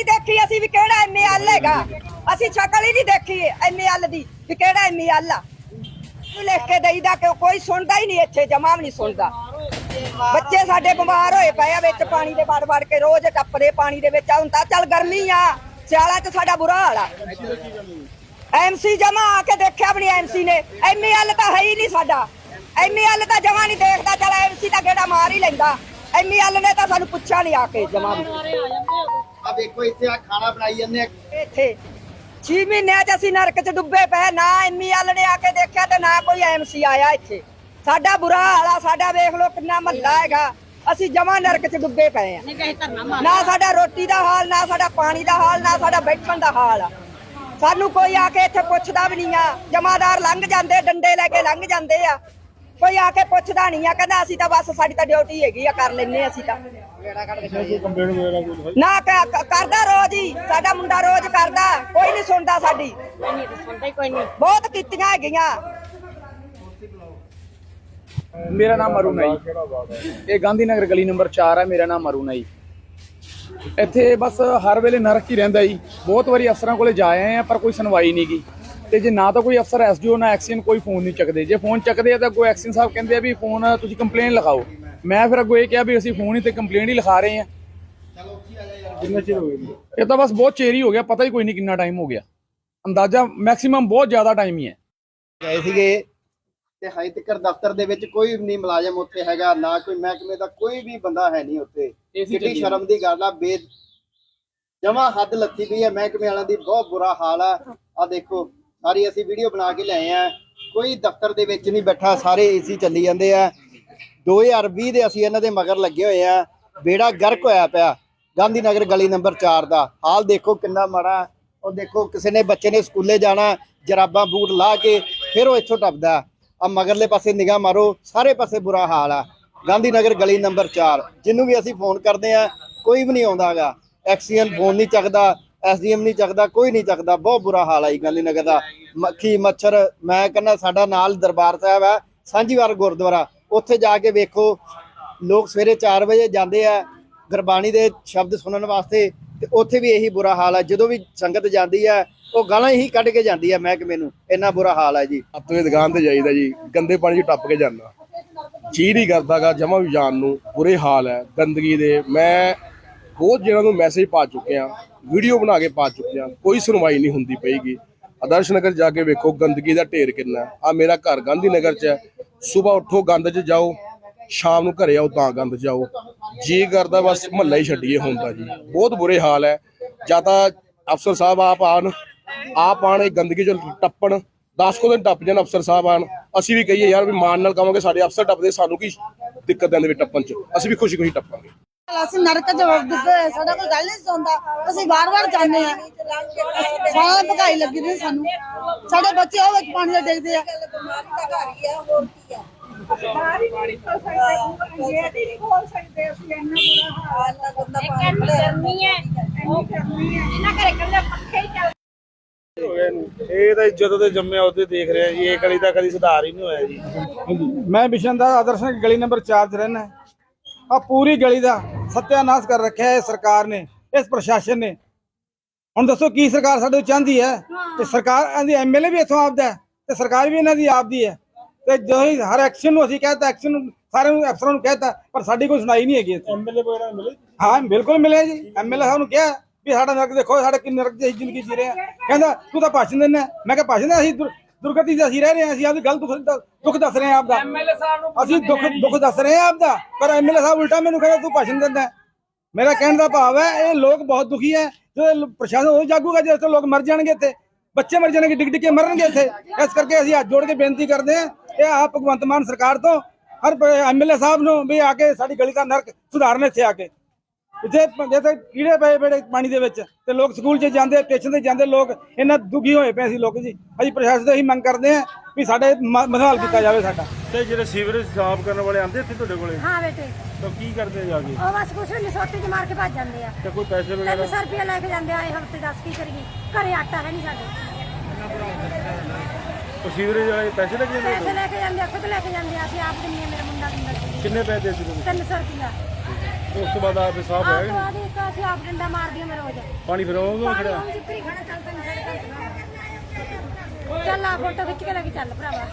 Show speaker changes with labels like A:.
A: ਨਹੀਂ ਦੇਖੀ ਅਸੀਂ ਵੀ ਕਿਹੜਾ ਐਮਐਲ ਹੈਗਾ। ਅਸੀਂ ਸ਼ਕਲ ਹੀ ਨਹੀਂ ਦੇਖੀ ਐਮਐਲ ਦੀ ਵੀ ਕਿਹੜਾ ਐਮਐਲ ਆ। ਲਿਖ ਕੇ ਦੇਈਦਾ ਕਿ ਕੋਈ ਸੁਣਦਾ ਹੀ ਨਹੀਂ ਇੱਥੇ, ਜਮਾ ਵੀ ਨਹੀਂ ਸੁਣਦਾ। ਬੱਚੇ ਸਾਡੇ ਬਿਮਾਰ ਹੋਏ ਪਏ ਆ, ਵਿੱਚ ਪਾਣੀ ਦੇ ਵੜ ਵੜ ਕੇ ਰੋਜ਼ ਟੱਪਦੇ ਪਾਣੀ ਦੇ ਵਿੱਚ। ਹੁਣ ਚੱਲ ਗਰਮੀ ਆ, ਸਿਆਲਾ 'ਚ ਸਾਡਾ ਬੁਰਾ ਹਾਲ ਆ। ਐਮਸੀ ਜਮਾ ਆ ਕੇ ਦੇਖਿਆ ਵੀ ਨਹੀਂ ਐਮਸੀ ਨੇ। ਐਮਐਲ ਤਾਂ ਹੈ ਹੀ ਨਹੀਂ ਸਾਡਾ। ਐਮਐਲ ਤਾਂ ਜਮਾ ਨਹੀਂ ਦੇਖਦਾ, ਚੱਲ ਐਮਸੀ ਤਾਂ ਗੇੜਾ ਮਾਰ ਹੀ ਲੈਂਦਾ। ਐਮਐਲ ਨੇ ਤਾਂ ਸਾਨੂੰ ਪੁੱਛਿਆ ਨਹੀਂ ਆ ਕੇ ਜਮਾ ਵੀ।
B: ਵੇਖੋ ਇੱਥੇ ਆ ਖਾਣਾ ਬਣਾਈ ਜਾਂਦੇ ਆ।
A: ਇੱਥੇ 6 ਮਹੀਨਿਆਂ 'ਚ ਅਸੀਂ ਨਰਕ 'ਚ ਡੁੱਬੇ ਪਏ ਨਾ ਐਮਐਲ ਨੇ ਆ ਕੇ ਦੇਖਿਆ ਤੇ ਨਾ ਕੋਈ ਐਮਸੀ ਆਇਆ ਇੱਥੇ। ਸਾਡਾ ਬੁਰਾ ਹਾਲ ਸਾਡਾ ਵੇਖ ਲਓ ਕਿੰਨਾ ਮਹੱਲਾ ਹੈਗਾ। ਅਸੀਂ ਜਮਾ ਨਰਕ 'ਚ ਡੁੱਬੇ ਪਏ ਆ। ਨਾ ਸਾਡਾ ਰੋਟੀ ਦਾ ਹਾਲ ਨਾ ਸਾਡਾ ਪਾਣੀ ਦਾ ਹਾਲ ਨਾ ਸਾਡਾ ਬੈਠਣ ਦਾ ਹਾਲ ਆ। ਸਾਨੂੰ ਕੋਈ ਆ ਕੇ ਇੱਥੇ ਪੁੱਛਦਾ ਵੀ ਨਹੀਂ ਆ। ਜਮਾਦਾਰ ਲੰਘ ਜਾਂਦੇ ਡੰਡੇ ਲੈ ਕੇ ਲੰਘ ਜਾਂਦੇ ਆ। ਕੋਈ ਆ ਕੇ ਪੁੱਛਦਾ ਨਹੀਂ ਆ ਕਹਿੰਦਾ ਅਸੀਂ ਤਾਂ ਬਸ ਸਾਡੀ ਤਾਂ ਡਿਊਟੀ ਹੈਗੀ ਆ ਕਰ ਲੈਨੇ ਅਸੀਂ ਤਾਂ। ਨਾ ਕ- ਕ- ਕਰਦਾ ਰੋਜ਼ ਹੀ ਸਾਡਾ ਮੁੰਡਾ ਰੋਜ਼ ਕਰਦਾ ਕੋਈ ਨਹੀਂ ਸੁਣਦਾ ਸਾਡੀ। ਬਹੁਤ ਕੀਤੀਆਂ ਹੈਗੀਆਂ।
C: ਮੇਰਾ ਨਾਮ ਅਰੁਣ ਹੈ ਜੀ। ਇਹ ਗਾਂਧੀ ਨਗਰ ਗਲੀ ਨੰਬਰ 4 ਹੈ ਮੇਰਾ ਨਾਮ ਅਰੁਣ ਹੈ ਜੀ। ਇੱਥੇ ਬਸ ਹਰ ਵੇਲੇ ਨਰਕ ਹੀ ਰਹਿੰਦਾ ਜੀ। ਬਹੁਤ ਵਾਰੀ ਅਫਸਰਾਂ ਕੋਲੇ ਜਾ ਆਏ ਆ ਪਰ ਕੋਈ ਸੁਣਵਾਈ ਨਹੀਂ ਗੀ। ਤੇ ਜੇ ਨਾ ਤਾਂ ਕੋਈ ਅਫਸਰ ਐਸਡੀਓ ਨਾ ਐਕਸੀਅਨ ਕੋਈ ਫੋਨ ਨਹੀਂ ਚੱਕਦੇ। ਜੇ ਫੋਨ ਚੱਕਦੇ ਆ ਤਾਂ ਕੋਈ ਐਕਸੀਅਨ ਸਾਹਿਬ ਕਹਿੰਦੇ ਆ ਵੀ ਫੋਨ ਤੁਸੀਂ ਕੰਪਲੇਨ ਲਿਖਾਓ। ਮੈਂ ਫਿਰ ਅੱਗੋਂ ਇਹ ਕਿਹਾ ਵੀ ਅਸੀਂ ਫੋਨ ਹੀ ਤੇ ਕੰਪਲੇਨ ਹੀ ਲਿਖਾ ਰਹੇ ਆ ਇਹ ਤਾਂ ਬਸ ਬਹੁਤ ਚੇਰੀ ਹੋ ਗਿਆ ਪਤਾ ਹੀ ਕੋਈ ਨਹੀਂ ਕਿੰਨਾ ਟਾਈਮ ਹੋ ਗਿਆ। ਅੰਦਾਜ਼ਾ ਮੈਕਸਿਮਮ ਬਹੁਤ ਜ਼ਿਆਦਾ ਟਾਈਮ ਹੀ ਹੈ।
B: ਗਏ ਸੀਗੇ ਤੇ ਹਜੇ ਤੱਕ ਦਫ਼ਤਰ ਦੇ ਵਿੱਚ ਕੋਈ ਵੀ ਨਹੀਂ ਮੁਲਾਜ਼ਮ ਉੱਥੇ ਹੈਗਾ ਨਾ ਕੋਈ ਮਹਿਕਮੇ ਦਾ ਕੋਈ ਵੀ ਬੰਦਾ ਹੈ ਨਹੀਂ ਉੱਥੇ।
C: ਚੱਲੀ
B: ਸ਼ਰਮ ਦੀ ਗੱਲ ਆ ਬੇ ਜਮਾ ਹੱਦ ਲੱਥੀ ਪਈ ਹੈ ਮਹਿਕਮੇ ਵਾਲਿਆਂ ਦੀ ਬਹੁਤ ਬੁਰਾ ਹਾਲ ਆ। ਆ ਦੇਖੋ ਸਾਰੀ ਅਸੀਂ ਵੀਡੀਓ ਬਣਾ ਕੇ ਲਏ ਆ। ਕੋਈ ਦਫ਼ਤਰ ਦੇ ਵਿੱਚ ਨਹੀਂ ਬੈਠਾ, ਸਾਰੇ ਏਸੀ ਚੱਲੀ ਜਾਂਦੇ ਆ। 2020 ਦੇ ਅਸੀਂ ਇਹਨਾਂ ਦੇ ਮਗਰ ਲੱਗੇ ਹੋਏ ਆ। ਬੇੜਾ ਗਰਕ ਹੋਇਆ ਪਿਆ। ਗਾਂਧੀ ਨਗਰ ਗਲੀ ਨੰਬਰ 4 ਦਾ। ਹਾਲ ਦੇਖੋ ਕਿੰਨਾ ਮਾੜਾ। ਉਹ ਦੇਖੋ ਕਿਸੇ ਨੇ ਬੱਚੇ ਨੇ ਸਕੂਲੇ ਜਾਣਾ, ਜਰਾਬਾਂ ਬੂਟ ਲਾ ਕੇ, ਫਿਰ ਉਹ ਇੱਥੋਂ ਟੱਪਦਾ। ਆ ਮਗਰਲੇ ਪਾਸੇ ਨਿਗਾਹ ਮਾਰੋ, ਸਾਰੇ ਪਾਸੇ ਬੁਰਾ ਹਾਲ ਆ। ਗਾਂਧੀ ਨਗਰ ਗਲੀ ਨੰਬਰ 4 ਜਿਹਨੂੰ ਵੀ ਅਸੀਂ ਫੋਨ ਕਰਦੇ ਆ, ਕੋਈ ਵੀ ਨਹੀਂ ਆਉਂਦਾਗਾ ਐਕਸੀਅਨ ਫੋਨ ਨਹੀਂ ਚੱਕਦਾ। ਐਸਡੀਐਮ ਨਹੀਂ ਚੱਕਦਾ, ਕੋਈ ਨਹੀਂ ਚੱਕਦਾ, ਬਹੁਤ ਬੁਰਾ ਹਾਲ ਆ ਗਾਂਧੀ ਨਗਰ ਦਾ ਮੱਖੀ ਮੱਛਰ, ਮੈਂ ਕਹਿੰਦਾ ਸਾਡਾ ਨਾਲ ਦਰਬਾਰ ਸਾਹਿਬ ਆ ਸਾਂਝੀਵਾਲ ਗੁਰਦੁਆਰਾ, ਉੱਥੇ ਜਾ ਕੇ ਵੇਖੋ, ਲੋਕ ਸਵੇਰੇ 4 ਵਜੇ ਜਾਂਦੇ ਆ, ਗੁਰਬਾਣੀ ਦੇ ਸ਼ਬਦ ਸੁਣਨ ਵਾਸਤੇ, ਤੇ ਉੱਥੇ ਵੀ ਇਹੀ ਬੁਰਾ ਹਾਲ ਹੈ ਜਦੋਂ ਵੀ ਸੰਗਤ ਜਾਂਦੀ ਹੈ ਉਹ ਗਾਲਾਂ ਹੀ ਕੱਢ ਕੇ ਜਾਂਦੀ ਹੈ ਮਹਿਕਮੇ ਨੂੰ, ਇੰਨਾ ਬੁਰਾ ਹਾਲ ਹੈ ਜੀ।
D: ਆਪਣੀ ਦੁਕਾਨ ਤੇ ਜਾਈਦਾ ਜੀ, ਗੰਦੇ ਪਾਣੀ 'ਚ ਟੱਪ ਕੇ ਜਾਂਦਾ। ਜੀ ਨਹੀਂ ਕਰਦਾਗਾ ਜਮਾ ਵੀ ਜਾਣ ਨੂੰ, ਬੁਰੇ ਹਾਲ ਹੈ ਗੰਦਗੀ ਦੇ, ਮੈਂ ਬਹੁਤ ਜਿਹਨਾਂ ਨੂੰ ਮੈਸੇਜ ਪਾ ਚੁੱਕਿਆ। ਵੀਡੀਓ ਬਣਾ ਕੇ ਪਾ ਚੁੱਕਿਆ ਕੋਈ ਸੁਣਵਾਈ ਨਹੀਂ ਹੁੰਦੀ ਪਈਗੀ। ਆਦਰਸ਼ ਨਗਰ ਜਾ ਕੇ ਵੇਖੋ, ਗੰਦਗੀ ਦਾ ਢੇਰ ਕਿੰਨਾ ਆ ਮੇਰਾ ਘਰ ਗਾਂਧੀ ਨਗਰ 'ਚ ਹੈ। ਸਵੇਰ ਉੱਠੋ, ਗੰਦ 'ਚ ਜਾਓ। ਸ਼ਾਮ ਨੂੰ ਘਰੇ ਆਓ ਤਾਂ ਗੰਦ 'ਚ ਜਾਓ। ਜੀ ਕਰਦਾ, ਬਸ ਮਹੱਲਾ ਹੀ ਛੱਡੀਏ ਹੁੰਦਾ ਜੀ। ਬਹੁਤ ਬੁਰੇ ਹਾਲ ਹੈ। ਜਾਂ ਤਾਂ ਅਫਸਰ ਸਾਹਿਬ ਆਪ ਆਣ ਆਪ ਆਣ ਇਹ ਗੰਦਗੀ ਚ ਟੱਪਣ। 10 ਕੋ ਦਿਨ ਟੱਪ ਜਾਣ ਅਫਸਰ ਸਾਹਿਬ ਆਣ ਅਸੀਂ ਵੀ ਕਹੀਏ ਯਾਰ ਵੀ ਮਾਣ ਨਾਲ ਕਹਾਂਗੇ, ਸਾਡੇ ਅਫਸਰ ਟੱਪਦੇ, ਸਾਨੂੰ ਕੀ ਦਿੱਕਤ ਆਉਂਦੀ ਵੀ ਟੱਪਣ ਚ? ਅਸੀਂ ਵੀ ਖੁਸ਼ੀ ਖੁਸ਼ੀ ਟੱਪਾਂਗੇ।
E: ਅਸੀਂ ਨਰਕ ਚ ਡੁੱਬੇ ਹੋਏ, ਸਾਡਾ ਕੋਈ ਗੱਲ ਨਹੀਂ ਸੁਣਦਾ। ਅਸੀਂ ਵਾਰ-ਵਾਰ ਜਾਂਦੇ ਆ ਸਾਰਾ ਭਗਾਈ ਲੱਗੀ ਰਹੀ ਸਾਨੂੰ। ਸਾਡੇ ਬੱਚੇ ਉਹ ਵਿੱਚ ਪਾਣੀ ਦੇ ਡਿੱਗਦੇ ਆ।
F: ਇਹ ਤਾਂ ਜਦੋਂ ਦੇ ਜੰਮਿਆ ਉਹਦੇ ਦੇਖ ਰਿਹਾ ਜੀ ਇਹ ਗਲੀ ਦਾ ਕਦੀ ਸੁਧਾਰ ਹੀ ਨਹੀਂ ਹੋਇਆ ਜੀ।
C: ਮੈਂ ਬਿਸ਼ਨਦਾਸ ਆਦਰਸ਼ ਨਗਰ ਗਲੀ ਨੰਬਰ 4 'ਚ ਰਹਿਣਾ ਆ ਪੂਰੀ ਗਲੀ ਦਾ ਸਤਿਆਨਾਸ਼ ਕਰ ਰੱਖਿਆ ਹੈ ਸਰਕਾਰ ਨੇ ਇਸ ਪ੍ਰਸ਼ਾਸਨ ਨੇ। ਹੁਣ ਦੱਸੋ ਕੀ ਸਰਕਾਰ ਸਾਡੇ ਚਾਹੁੰਦੀ ਹੈ? ਤੇ ਸਰਕਾਰ ਇਹਦੀ ਐਮਐਲਏ ਵੀ ਇੱਥੋਂ ਆਪਦਾ ਹੈ ਤੇ ਸਰਕਾਰ ਵੀ ਇਹਨਾਂ ਦੀ ਆਪਦੀ ਹੈ। ਤੇ ਜੋ ਹੀ ਹਰ ਐਕਸ਼ਨ ਨੂੰ ਅਸੀਂ ਕਹਿੰਦਾ ਐਕਸ਼ਨ ਨੂੰ ਸਾਰਿਆਂ ਨੂੰ ਅਫਸਰਾਂ ਨੂੰ ਕਹਿੰਦਾ ਪਰ ਸਾਡੀ ਕੋਈ ਸੁਣਾਈ ਨਹੀਂ ਹੈਗੀ ਇੱਥੇ।
F: ਐਮਐਲਏ ਵਗੈਰਾ ਮਿਲੇ
C: ਹਾਂ ਬਿਲਕੁਲ ਮਿਲਿਆ ਜੀ। ਐਮਐਲਏ ਸਾਹਿਬ ਨੂੰ ਕਿਹਾ ਵੀ ਸਾਡਾ ਨਰਕ ਦੇਖੋ ਸਾਡੇ ਕਿੰਨੇ ਨਰਕ ਦੀ ਜ਼ਿੰਦਗੀ ਜੀ ਰਹੇ ਆ। ਕਹਿੰਦਾ ਤੂੰ ਤਾਂ ਭਾਸ਼ਣ ਦਿੰਦਾ ਮੈਂ ਕਿਹਾ ਭਾਸ਼ਣ ਅਸੀਂ ਦੁਰਗਤੀ 'ਚ ਅਸੀਂ ਰਹਿ ਰਹੇ ਹਾਂ ਅਸੀਂ ਆਪਦੀ ਗਲਤ ਦੁੱਖ ਦੱਸ ਰਹੇ ਹਾਂ ਆਪਦਾ। ਐਮਐਲਏ ਸਾਹਿਬ ਨੂੰ ਅਸੀਂ ਦੁੱਖ ਦੁੱਖ ਦੱਸ ਰਹੇ ਹਾਂ ਆਪਦਾ। ਪਰ ਐਮਐਲਏ ਸਾਹਿਬ ਉਲਟਾ ਮੈਨੂੰ ਕਹਿੰਦਾ ਤੂੰ ਭਾਸ਼ਣ ਦਿੰਦਾ। ਮੇਰਾ ਕਹਿਣ ਦਾ ਭਾਵ ਹੈ ਇਹ ਲੋਕ ਬਹੁਤ ਦੁਖੀ ਹੈ। ਜੋ ਪ੍ਰਸ਼ਾਸਨ ਉਹ ਜਾਗੂਗਾ ਜੇ ਇੱਥੇ ਲੋਕ ਮਰ ਜਾਣਗੇ ਇੱਥੇ। ਬੱਚੇ ਮਰ ਜਾਣਗੇ ਡਿੱਗ ਡਿੱਗ ਕੇ ਮਰਨਗੇ ਇੱਥੇ। ਇਸ ਕਰਕੇ ਅਸੀਂ ਹੱਥ ਜੋੜ ਕੇ ਬੇਨਤੀ ਕਰਦੇ ਹਾਂ ਇਹ ਆਪ ਭਗਵੰਤ ਮਾਨ ਸਰਕਾਰ ਤੋਂ ਹਰ ਐਮਐਲਏ ਸਾਹਿਬ ਨੂੰ ਵੀ ਆ ਕੇ ਸਾਡੀ ਗਲੀ ਦਾ ਨਰਕ ਸੁਧਾਰਨ ਇੱਥੇ ਆ ਕੇ। ਇੱਥੇ ਜਿੱਥੇ ਕੀੜੇ ਪਏ ਬੜੇ ਪਾਣੀ ਦੇ ਵਿੱਚ ਤੇ ਲੋਕ ਸਕੂਲ 'ਚ ਜਾਂਦੇ ਸਟੇਸ਼ਨ ਤੇ ਜਾਂਦੇ ਲੋਕ ਇੰਨਾ ਦੁਖੀ ਹੋਏ ਪਏ ਸੀ ਲੋਕ ਜੀ। ਅਸੀਂ ਪ੍ਰਸ਼ਾਸਨ ਤੋਂ ਇਹੀ ਮੰਗ ਕਰਦੇ ਹਾਂ ਵੀ ਸਾਡੇ ਮ- ਮਦਦ ਕੀਤਾ ਜਾਵੇ ਸਾਡਾ।
F: ਤੇ ਜਿਹੜੇ ਸੀਵਰੇਜ ਸਾਫ਼ ਕਰਨ ਵਾਲੇ ਆਂਦੇ ਇੱਥੇ ਤੁਹਾਡੇ ਕੋਲੇ?
G: ਹਾਂ ਬੇਟੇ।
F: ਤਾਂ ਕੀ ਕਰਦੇ ਆ ਜਾ ਕੇ?
G: ਉਹ ਬਸ ਕੁਛ ਨਹੀਂ ਸੋਟੀ ਚ ਮਾਰ ਕੇ ਭੱਜ ਜਾਂਦੇ ਆ।
F: ਤੇ ਕੋਈ ਪੈਸੇ ਵਗੈਰਾ?
G: 300 ਰੁਪਏ ਲੈ ਕੇ ਜਾਂਦੇ ਆ ਇਹ ਹਫ਼ਤੇ ਦੱਸ ਕੀ ਕਰੀਏ? ਘਰੇ ਆਟਾ ਹੈ ਨਹੀਂ ਸਾਡੇ।
F: ਉਹ ਸੀਵਰੇਜ ਵਾਲੇ ਪੈਸੇ ਲੱਗ ਜਾਂਦੇ
G: ਪੈਸੇ ਲੈ ਕੇ ਜਾਂਦੇ ਆ ਖੁਦ ਲੈ ਕੇ ਜਾਂਦੇ ਆ ਅਸੀਂ ਆਪ ਦਿੰਦੇ ਆ ਮੇਰਾ ਮੁੰਡਾ ਦਿੰਦਾ ਸੀ
F: ਕਿੰਨੇ ਪੈਸੇ ਦੇ ਦਿੱਤੇ
G: 300 ਰੁਪਿਆ
F: ਉਸ ਤੋਂ ਬਾਅਦ ਆਪੇ ਸਾਫ਼
G: ਆਪ ਡੰਡਾ ਮਾਰਦੀਆਂ ਮੈਂ ਰੋਜ਼
F: ਪਾਣੀ ਫਿਰ ਉਹ
G: ਪਾਣੀ ਹੁਣ ਜਿੱਕਰੀ ਖਾਣਾ ਚੱਲ ਪੈਂਦਾ ਸਾਡੇ ਘਰ ਚੱਲ ਆ ਫੋਟੋ ਖਿੱਚ ਕੇ ਲੈ ਕੇ ਚੱਲ ਭਰਾਵਾ।